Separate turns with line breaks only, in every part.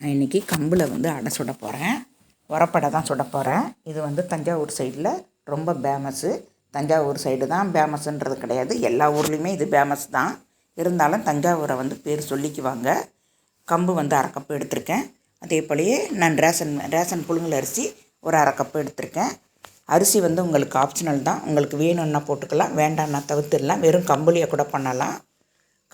நான் இன்றைக்கி கம்பில் வந்து அடை சுட போகிறேன் உரப்படை தான் சுட போகிறேன் இது வந்து தஞ்சாவூர் சைடில் ரொம்ப ஃபேமஸ்ஸு தஞ்சாவூர் சைடு தான் ஃபேமஸ்ன்றது கிடையாது. எல்லா ஊர்லேயுமே இது ஃபேமஸ் தான். இருந்தாலும் தஞ்சாவூரை வந்து பேர் சொல்லிக்குவாங்க. கம்பு வந்து அரை கப்பு எடுத்திருக்கேன். அதே போலயே நான் ரேஷன் ரேஷன் புழுங்கல் அரிசி ஒரு அரை கப்பு எடுத்திருக்கேன். அரிசி வந்து உங்களுக்கு ஆப்ஷனல் தான். உங்களுக்கு வேணும்னா போட்டுக்கலாம். வேண்டாம்னா தவிர்த்துடலாம். வெறும் கம்புலியை கூட பண்ணலாம்.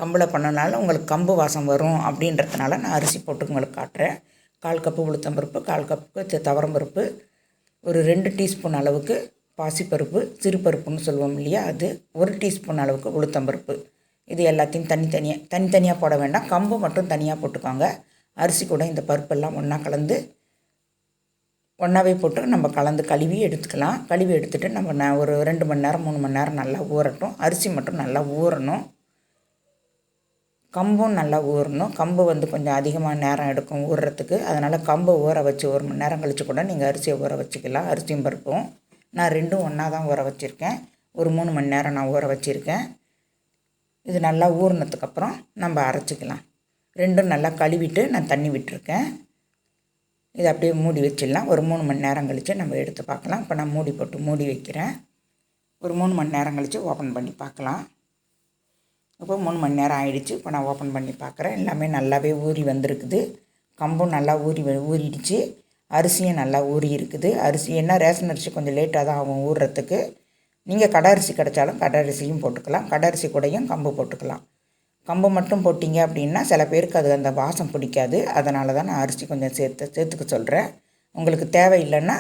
கம்பில் பண்ணனால உங்களுக்கு கம்பு வாசம் வரும் அப்படின்றதுனால நான் அரிசி போட்டு உங்களுக்கு காட்டுறேன். கால் கப்பு உளுத்தம்பருப்பு கால் கப்புக்கு துவரம்பருப்பு ஒரு ரெண்டு டீஸ்பூன் அளவுக்கு பாசிப்பருப்பு சிறுபருப்புன்னு சொல்லுவோம் இல்லையா அது ஒரு டீஸ்பூன் அளவுக்கு உளுத்தம்பருப்பு இது எல்லாத்தையும் தனித்தனியாக தனித்தனியாக போட வேண்டாம். கம்பு மட்டும் தனியாக போட்டுக்கோங்க. அரிசி கூட இந்த பருப்பெல்லாம் ஒன்றா கலந்து ஒன்றாவே போட்டு நம்ம கலந்து கழுவி எடுத்துக்கலாம். கழுவி எடுத்துகிட்டு நம்ம ந ஒரு ரெண்டு மணி நேரம் மூணு மணி நேரம் நல்லா ஊறட்டும். அரிசி மட்டும் நல்லா ஊறணும். கம்பும் நல்லா ஊறணும். கம்பு வந்து கொஞ்சம் அதிகமாக நேரம் எடுக்கும் ஊறுறதுக்கு. அதனால் கம்பை ஊற வச்சு ஒரு மணி நேரம் கழித்து கூட நீங்கள் அரிசியை ஊற வச்சுக்கலாம். அரிசியும் பருப்பும். நான் ரெண்டும் ஒன்றா தான் ஊற வச்சுருக்கேன். ஒரு மூணு மணி நேரம் நான் ஊற வச்சுருக்கேன். இது நல்லா ஊறினதுக்கப்புறம் நம்ம அரைச்சிக்கலாம். ரெண்டும் நல்லா கழுவிட்டு நான் தண்ணி விட்டுருக்கேன். இதை அப்படியே மூடி வச்சிடலாம். ஒரு மூணு மணி நேரம் கழித்து நம்ம எடுத்து பார்க்கலாம். இப்போ நான் மூடி போட்டு மூடி வைக்கிறேன். ஒரு மூணு மணி நேரம் கழித்து ஓப்பன் பண்ணி பார்க்கலாம். இப்போ மூணு மணி நேரம் ஆயிடுச்சு. இப்போ நான் ஓப்பன் பண்ணி பார்க்குறேன். எல்லாமே நல்லாவே ஊறி வந்திருக்குது. கம்பும் நல்லா ஊறி வ- ஊறிடுச்சு. அரிசியும் நல்லா ஊறி இருக்குது. அரிசி என்ன ரேஷன் அரிசி கொஞ்சம் லேட்டாக தான் ஆகும் ஊறுறதுக்கு. நீங்கள் கடை அரிசி கிடைச்சாலும் கடை அரிசியும் போட்டுக்கலாம். கடை அரிசி கூடையும் கம்பு போட்டுக்கலாம். கம்பு மட்டும் போட்டிங்க அப்படின்னா சில பேருக்கு அது அந்த வாசம் பிடிக்காது. அதனால தான் நான் அரிசி கொஞ்சம் சேர்த்து சேர்த்துக்க சொல்கிறேன் உங்களுக்கு தேவையில்லைன்னா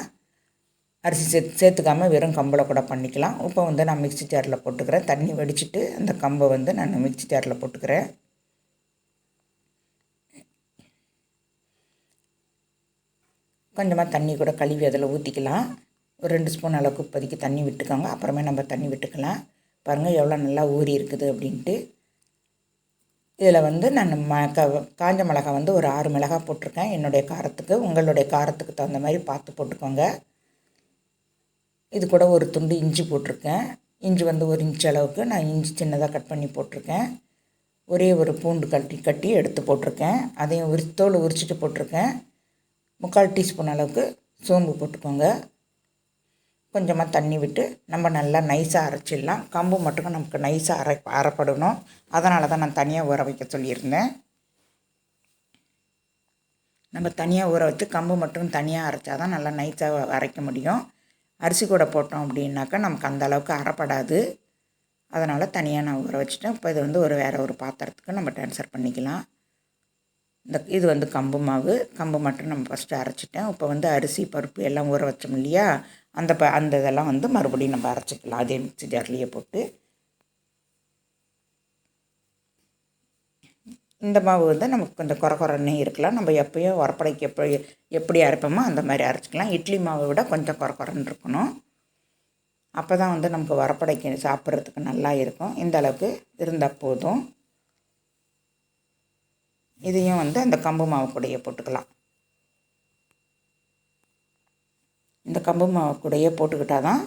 அரிசி சேர்த்து சேர்த்துக்காமல் வெறும் கம்பில் கூட பண்ணிக்கலாம். இப்போ வந்து நான் மிக்ஸி ஜாரில் போட்டுக்கிறேன். தண்ணி வடிச்சிட்டு அந்த கம்பை வந்து நான் மிக்ஸி ஜாரில் போட்டுக்கிறேன். கொஞ்சமாக தண்ணி கூட கழுவி அதில் ஊற்றிக்கலாம் ஒரு ரெண்டு ஸ்பூன் அளவுக்கு இப்போதைக்கு தண்ணி விட்டுக்கோங்க. அப்புறமே நம்ம தண்ணி விட்டுக்கலாம். பாருங்கள் எவ்வளோ நல்லா ஊறி இருக்குது அப்படின்ட்டு. இதில் வந்து நான் ம க காஞ்ச மிளகா வந்து ஒரு ஆறு மிளகா போட்டிருக்கேன். என்னுடைய காரத்துக்கு உங்களுடைய காரத்துக்கு தகுந்த மாதிரி பார்த்து போட்டுக்கோங்க. இது கூட ஒரு துண்டு இஞ்சி போட்டிருக்கேன். இஞ்சி வந்து ஒரு இன்ச் அளவுக்கு நான் இஞ்சி சின்னதாக கட் பண்ணி போட்டிருக்கேன். ஒரே ஒரு பூண்டு கட்டி கட்டி எடுத்து போட்டிருக்கேன். அதையும் உரி தோல் உரிச்சிட்டு போட்டிருக்கேன். முக்கால் டீஸ்பூன் அளவுக்கு சோம்பு போட்டுக்கோங்க. கொஞ்சமாக தண்ணி விட்டு நம்ம நல்லா நைஸாக அரைச்சிடலாம். கம்பு மட்டும் நமக்கு நைஸாக அரை அரைப்படணும். அதனால தான் நான் தனியாக ஊற வைக்க சொல்லியிருந்தேன். நம்ம தனியாக ஊற வச்சு கம்பு மட்டும் தனியாக அரைச்சா தான் நல்லா நைஸாக அரைக்க முடியும். அரிசி கூட போட்டோம் அப்படின்னாக்கா நமக்கு அந்த அளவுக்கு அறப்படாது. அதனால் தனியாக நான் ஊற வச்சுட்டேன். இப்போ இது வந்து ஒரு வேறு ஒரு பாத்திரத்துக்கு நம்ம ட்ரான்ஸ்ஃபர் பண்ணிக்கலாம். இந்த இது வந்து கம்பு மாவு. கம்பு மட்டும் நம்ம ஃபஸ்ட்டு அரைச்சிட்டேன். இப்போ வந்து அரிசி பருப்பு எல்லாம் ஊற வச்சோம் இல்லையா? அந்த ப அந்த இதெல்லாம் வந்து மறுபடியும் நம்ம அரைச்சிக்கலாம். அதே மிக்சி ஜார்லேயே போட்டு. இந்த மாவு வந்து நமக்கு கொஞ்சம் குறை குறைன்னே இருக்கலாம். நம்ம எப்பயும் உரப்படைக்கு எப்படி எப்படி அரைப்போமோ அந்த மாதிரி அரைச்சிக்கலாம். இட்லி மாவை விட கொஞ்சம் குறை குறைன்னு இருக்கணும். அப்போ தான் வந்து நமக்கு உரப்படைக்கு சாப்பிட்றதுக்கு நல்லா இருக்கும். இந்த அளவுக்கு இருந்தால் போதும். இதையும் வந்து அந்த கம்பு மாவு கூடையே போட்டுக்கலாம். இந்த கம்பு மாவு கூடையே போட்டுக்கிட்டால் தான்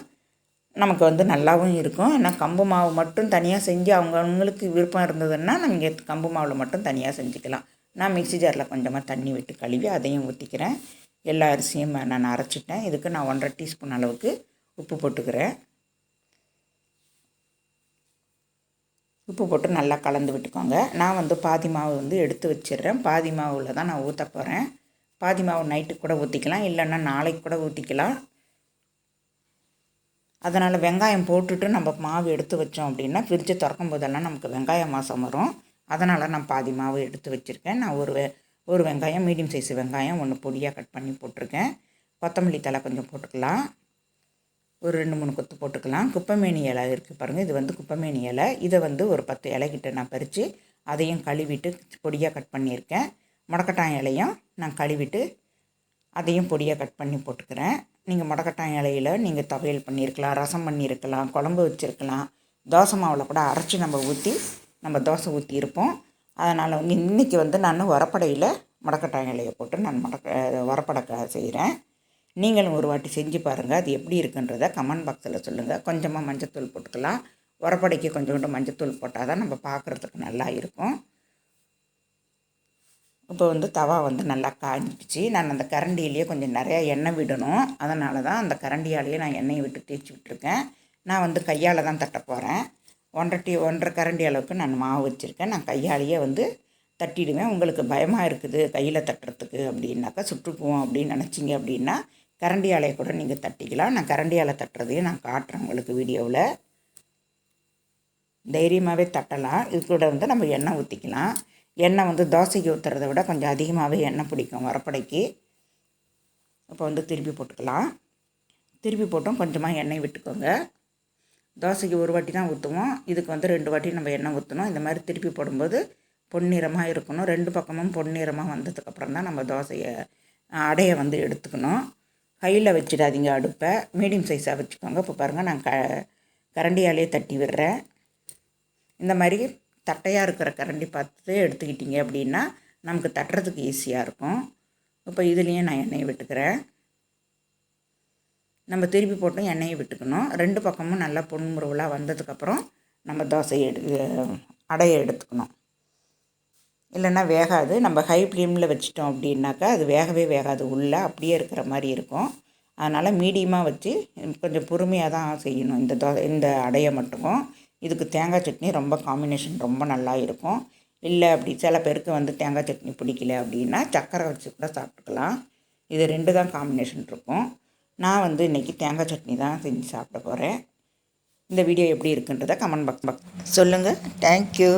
நமக்கு வந்து நல்லாவும் இருக்கும். ஏன்னா கம்பு மாவு மட்டும் தனியாக செஞ்சு அவங்கவுங்களுக்கு விருப்பம் இருந்ததுன்னா இங்கே கம்பு மாவில் மட்டும் தனியாக செஞ்சுக்கலாம். நான் மிக்ஸி ஜாரில் கொஞ்சமாக தண்ணி விட்டு கழுவி அதையும் ஊற்றிக்கிறேன் எல்லா அரிசியும் நான் அரைச்சிட்டேன். இதுக்கு நான் ஒன்றரை டீஸ்பூன் அளவுக்கு உப்பு போட்டுக்கிறேன். உப்பு போட்டு நல்லா கலந்து விட்டுக்கோங்க. நான் வந்து பாதி மாவு வந்து எடுத்து வச்சிடுறேன். பாதி மாவில் தான் நான் ஊற்ற போகிறேன் பாதி மாவு நைட்டு கூட ஊற்றிக்கலாம் இல்லைன்னா நாளைக்கு கூட ஊற்றிக்கலாம் அதனால் வெங்காயம் போட்டுட்டு நம்ம மாவு எடுத்து வச்சோம் அப்படின்னா ஃப்ரிட்ஜை திறக்கும் போதெல்லாம் நமக்கு வெங்காயம் மாதம் வரும். அதனால் நான் பாதி மாவு எடுத்து வச்சுருக்கேன். நான் ஒரு வெ ஒரு வெங்காயம் மீடியம் சைஸ் வெங்காயம் ஒன்று பொடியாக கட் பண்ணி போட்டிருக்கேன். கொத்தமல்லி தலை கொஞ்சம் போட்டுக்கலாம். ஒரு ரெண்டு மூணு கொத்து போட்டுக்கலாம். குப்பைமேனி இலை இருக்குது பாருங்கள் இது வந்து குப்பைமேனி இலை. இதை வந்து ஒரு பத்து இலைக்கிட்ட நான் பறித்து அதையும் கழுவிட்டு பொடியாக கட் பண்ணியிருக்கேன். முடக்கட்டான் இலையும் நான் கழுவிட்டு அதையும் பொடியாக கட் பண்ணி போட்டுக்கிறேன். நீங்கள் முடக்கட்டான் இலையில் நீங்கள் துவையல் பண்ணியிருக்கலாம் ரசம் பண்ணியிருக்கலாம் குழம்பு வச்சுருக்கலாம். தோசை மாவில் கூட அரைச்சி நம்ம ஊற்றி நம்ம தோசை ஊற்றி இருப்போம். அதனால் வந்து இன்றைக்கி வந்து நான் உரப்படையில் முடக்கட்டான் இலையை போட்டு நான் முடக்க உரப்படை செய்கிறேன் நீங்களும் ஒரு வாட்டி செஞ்சு பாருங்கள் அது எப்படி இருக்குன்றத கமெண்ட் பாக்ஸில் சொல்லுங்கள் கொஞ்சமாக மஞ்சத்தூள் போட்டுக்கலாம். உரப்படைக்கு கொஞ்சோண்டு மஞ்சத்தூள் போட்டால் தான் நம்ம பார்க்குறதுக்கு நல்லா இருக்கும். இப்போ வந்து தவா வந்து நல்லா காஞ்சிடுச்சு. நான் அந்த கரண்டியிலேயே கொஞ்சம் நிறையா எண்ணெய் விடணும். அதனால தான் அந்த கரண்டியாலேயே நான் எண்ணெயை விட்டு தேய்ச்சி விட்டுருக்கேன். நான் வந்து கையால் தான் தட்ட போகிறேன் ஒன்றரை டீ ஒன்றரை கரண்டி அளவுக்கு நான் மாவு வச்சுருக்கேன். நான் கையாலேயே வந்து தட்டிடுவேன். உங்களுக்கு பயமாக இருக்குது கையில் தட்டுறதுக்கு அப்படின்னாக்கா சுட்டுக்குவோம் அப்படின்னு நினச்சிங்க அப்படின்னா கரண்டியாலையை கூட நீங்கள் தட்டிக்கலாம். நான் கரண்டியால் தட்டுறதையும் நான் காட்டுறேன் உங்களுக்கு வீடியோவில். தைரியமாகவே தட்டலாம். இது கூட வந்து நம்ம எண்ணெய் ஊற்றிக்கலாம் எண்ணெய் வந்து தோசைக்கு ஊற்றுறத விட கொஞ்சம் அதிகமாகவே எண்ணெய் பிடிக்கும் வரப்படைக்கு. இப்போ வந்து திருப்பி போட்டுக்கலாம். திருப்பி போட்டோம் கொஞ்சமாக எண்ணெய் விட்டுக்கோங்க. தோசைக்கு ஒரு வாட்டி தான் ஊற்றுவோம் இதுக்கு வந்து ரெண்டு வாட்டி நம்ம எண்ணெய் ஊற்றணும் இந்த மாதிரி திருப்பி போடும்போது பொன்னிறமாக இருக்கணும். ரெண்டு பக்கமும் பொன்னிறமாக வந்ததுக்கப்புறம் தான் நம்ம தோசையை அடையை வந்து எடுத்துக்கணும். கையில் வச்சிடாதீங்க அடுப்பை. மீடியம் சைஸாக வச்சுக்கோங்க. இப்போ பாருங்கள் நான் க கரண்டியாலே தட்டி விடுறேன். இந்த மாதிரி தட்டையாக இருக்கிற கரண்டி பார்த்து எடுத்துக்கிட்டிங்க அப்படின்னா நமக்கு தட்டுறதுக்கு ஈஸியாக இருக்கும். இப்போ இதுலேயும் நான் எண்ணெயை விட்டுக்கிறேன். நம்ம திருப்பி போட்டும் எண்ணெயை விட்டுக்கணும். ரெண்டு பக்கமும் நல்லா பொன்முருவலாக வந்ததுக்கப்புறம் நம்ம தோசையை எடு அடையை எடுத்துக்கணும். இல்லைன்னா வேகாது. நம்ம ஹை ஃப்ளேமில் வச்சிட்டோம் அப்படின்னாக்கா அது வேகவே வேகாது. உள்ளே அப்படியே இருக்கிற மாதிரி இருக்கும். அதனால் மீடியமாக வச்சு கொஞ்சம் பொறுமையாக தான் செய்யணும். இந்த தோ இந்த அடையை மட்டும். இதுக்கு தேங்காய் சட்னி ரொம்ப காம்பினேஷன் ரொம்ப நல்லா இருக்கும். இல்லை அப்படி சில பேருக்கு வந்து தேங்காய் சட்னி பிடிக்கல அப்படின்னா சக்கரை வச்சு கூட சாப்பிட்டுக்கலாம். இது ரெண்டு தான் காம்பினேஷன் இருக்கும். நான் வந்து இன்றைக்கி தேங்காய் சட்னி தான் செஞ்சு சாப்பிட போகிறேன் இந்த வீடியோ எப்படி இருக்குன்றதை கமெண்ட் பாக்ஸ் பாக்ஸ் சொல்லுங்கள் தேங்க்யூ